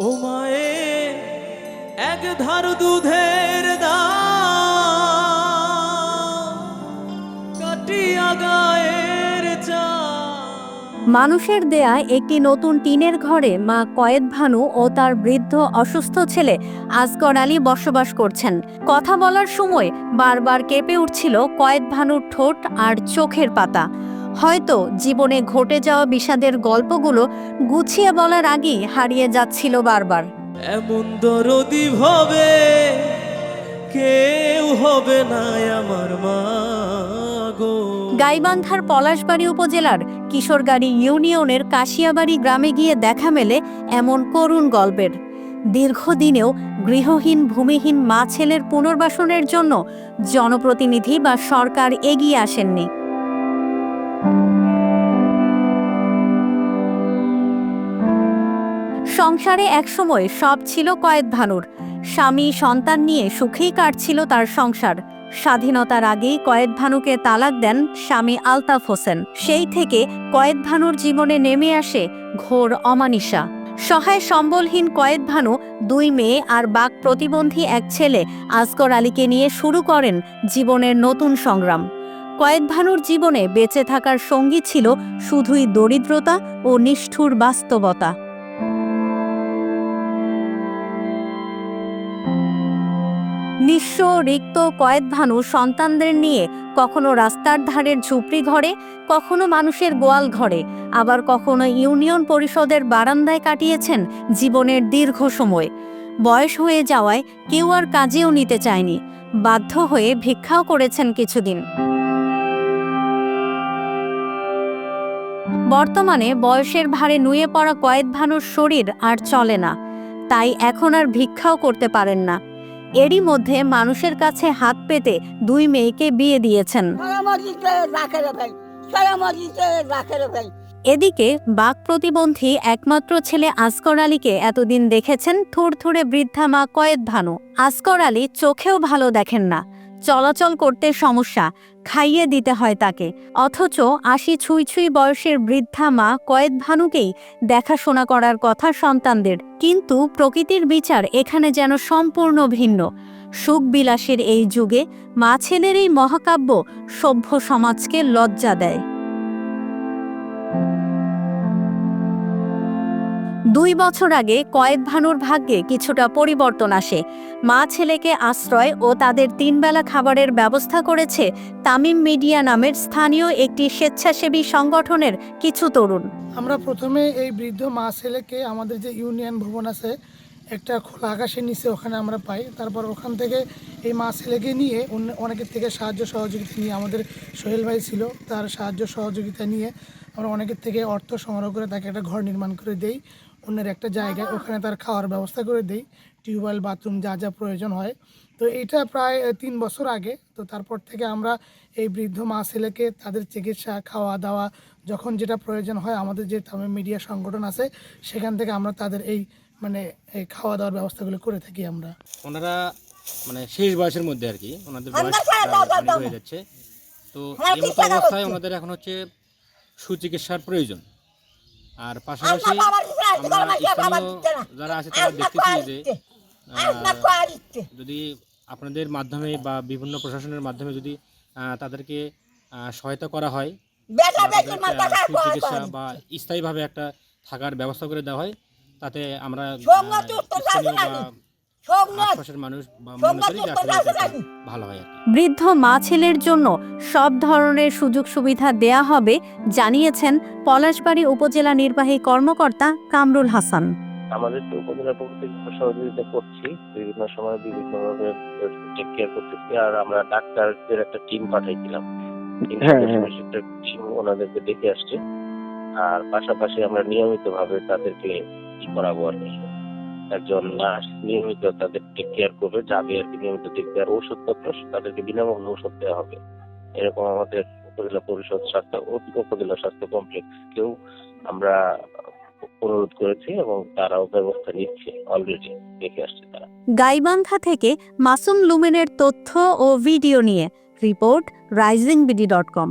ও এক ধার দুধের মানুষের দেয়া একটি নতুন টিনের ঘরে মা কয়েদ ভানু ও তার বৃদ্ধ অসুস্থ ছেলে আসগর আলী বসবাস করছেন। কথা বলার সময় বারবার কেঁপে উঠছিল কয়েদ ভানুর ঠোঁট আর চোখের পাতা। হয়তো জীবনে ঘটে যাওয়া বিষাদের গল্পগুলো গুছিয়ে বলার আগেই হারিয়ে যাচ্ছিল বারবার। এমন দরদি ভাবে কেউ হবে না আমার মা গাইবান্ধার পলাশবাড়ি উপজেলার কিশোরগাড়ি ইউনিয়নের কাশিয়াবাড়ি গ্রামে গিয়ে দেখা মেলে এমন করুণ গল্পের। দীর্ঘদিনেও গৃহহীন ভূমিহীন মা ছেলের পুনর্বাসনের জন্য জনপ্রতিনিধি বা সরকার এগিয়ে আসেননি। সংসারে একসময় সব ছিল কয়েদ ভানুর। স্বামী সন্তান নিয়ে সুখেই কাটছিল তার সংসার। স্বাধীনতার আগেই কয়েদ ভানুকে তালাক দেন স্বামী আলতাফ হোসেন। সেই থেকে কয়েদ ভানুর জীবনে নেমে আসে ঘোর অমানিসা। সহায় সম্বলহীন কয়েদ ভানু, দুই মেয়ে আর বাক প্রতিবন্ধী এক ছেলে আসগর আলীকে নিয়ে শুরু করেন জীবনের নতুন সংগ্রাম। কয়েদ ভানুর জীবনে বেঁচে থাকার সঙ্গী ছিল শুধুই দরিদ্রতা ও নিষ্ঠুর বাস্তবতা। নিঃস্ব রিক্ত কয়েদ ভানু সন্তানদের নিয়ে কখনো রাস্তার ধারের ঝুপড়ি ঘরে, কখনো মানুষের গোয়াল ঘরে, আবার কখনো ইউনিয়ন পরিষদের বারান্দায় কাটিয়েছেন জীবনের দীর্ঘ সময়। বয়স হয়ে যাওয়ায় কেউ আর কাজেও নিতে চায়নি, বাধ্য হয়ে ভিক্ষাও করেছেন কিছুদিন। বর্তমানে বয়সের ভারে নুয়ে পড়া কয়েদ ভানুর শরীর আর চলে না, তাই এখন আর ভিক্ষাও করতে পারেন না। এরই মধ্যে মানুষের কাছে হাত পেতে দুই মেয়েকে বিয়ে দিয়েছেন। এদিকে বাক প্রতিবন্ধী একমাত্র ছেলে আসকর আলীকে এতদিন দেখেছেন থুরথুরে বৃদ্ধা মা কয়েদ ভানু। আসকর আলী চোখেও ভালো দেখেন না। চলাচল করতে সমস্যা, খাইয়ে দিতে হয় তাকে। অথচ আশি ছুঁই ছুঁই বয়সের বৃদ্ধা মা কয়েদ ভানুকেই দেখাশোনা করার কথা সন্তানদের। কিন্তু প্রকৃতির বিচার এখানে যেন সম্পূর্ণ ভিন্ন। সুখ বিলাসের এই যুগে মা ছেলের এই মহাকাব্য সভ্য সমাজকে লজ্জা দেয়। দুই বছর আগে কয়েদ ভানুর ভাগ্যে কিছুটা পরিবর্তন আসে। মা ছেলেকে আশ্রয় ও তাদের তিনবেলা খাবারের ব্যবস্থা করেছে তামিম মিডিয়া নামের স্থানীয় একটি স্বেচ্ছাসেবী সংগঠনের কিছু তরুণ। আমরা প্রথমে এই বৃদ্ধ মা ছেলেকে আমাদের যে ইউনিয়ন ভবন আছে, একটা খোলা আকাশের নিচে ওখানে আমরা পাই। তারপর ওখান থেকে এই মা ছেলেকে নিয়ে অনেকের থেকে সাহায্য সহযোগিতা নিয়ে আমাদের সোহেল ভাই ছিল, তার সাহায্য সহযোগিতা নিয়ে আমরা অনেকের থেকে অর্থ সংগ্রহ করে তাকে একটা ঘর নির্মাণ করে দেই অন্যের একটা জায়গায় ওখানে তার খাওয়ার ব্যবস্থা করে দেই টিউবওয়েল বাথরুম যা যা প্রয়োজন হয়। তো এটা প্রায় তিন বছর আগে। তো তারপর থেকে আমরা এই বৃদ্ধ মা ছেলেকে তাদের চিকিৎসা খাওয়া দাওয়া যখন যেটা প্রয়োজন হয় আমাদের যে তামিম মিডিয়া সংগঠন আছে সেখান থেকে আমরা তাদের এই মানে এই খাওয়া দাওয়ার ব্যবস্থাগুলো করে থাকি আমরা। ওনারা মানে শেষ বয়সের মধ্যে আর কি ওনাদের বয়স। হয়ে যাচ্ছে। তো হ্যাঁ, এই মতো অবস্থায় ওনাদের এখন হচ্ছে সুচিকিৎসার প্রয়োজন। আর পাশাপাশি আমরা যারা আছে তারা দেখতেছি যে। যদি আপনাদের মাধ্যমে বা বিভিন্ন প্রশাসনের মাধ্যমে যদি তাদেরকে সহায়তা করা হয় সুচিকিৎসা বা স্থায়ীভাবে একটা থাকার ব্যবস্থা করে দেওয়া হয়। তাতে আমরা হয় বৃদ্ধ মা ছেলের জন্য সব ধরনের সুযোগ সুবিধা দেয়া হবে জানিয়েছেন পলাশবাড়ি উপজেলা নির্বাহী কর্মকর্তা কামরুল হাসান। আমাদের তো উপজেলা পক্ষ থেকে সহযোগিতা করছি বিভিন্ন সময় বিভিন্ন ভাবে টেক কেয়ার করতেছি আর আমরা ডাক্তারদের একটা টিম পাঠাইছিলাম। একটা টিম ওনাদেরকে দেখে আসছে আর পাশাপাশি আমরা নিয়মিত ভাবে তাদেরকে ই করাবো আর কি। একজন নার্স নিয়মিত তাদের টেক কেয়ার করবে যাবে আর কি নিয়মিত দেখবে আর ওষুধপত্র তাদেরকে বিনামূল্যে ওষুধ দেওয়া হবে। এরকম আমাদের উপজেলা পরিষদ স্বাস্থ্য উপজেলা স্বাস্থ্য কমপ্লেক্সকেও আমরা অনুরোধ করেছি এবং তারাও ব্যবস্থা নিচ্ছে অলরেডি দেখে আসছে তারা। গাইবান্ধা থেকে মাসুম লুমেনের তথ্য ও ভিডিও নিয়ে report Rising BD dot com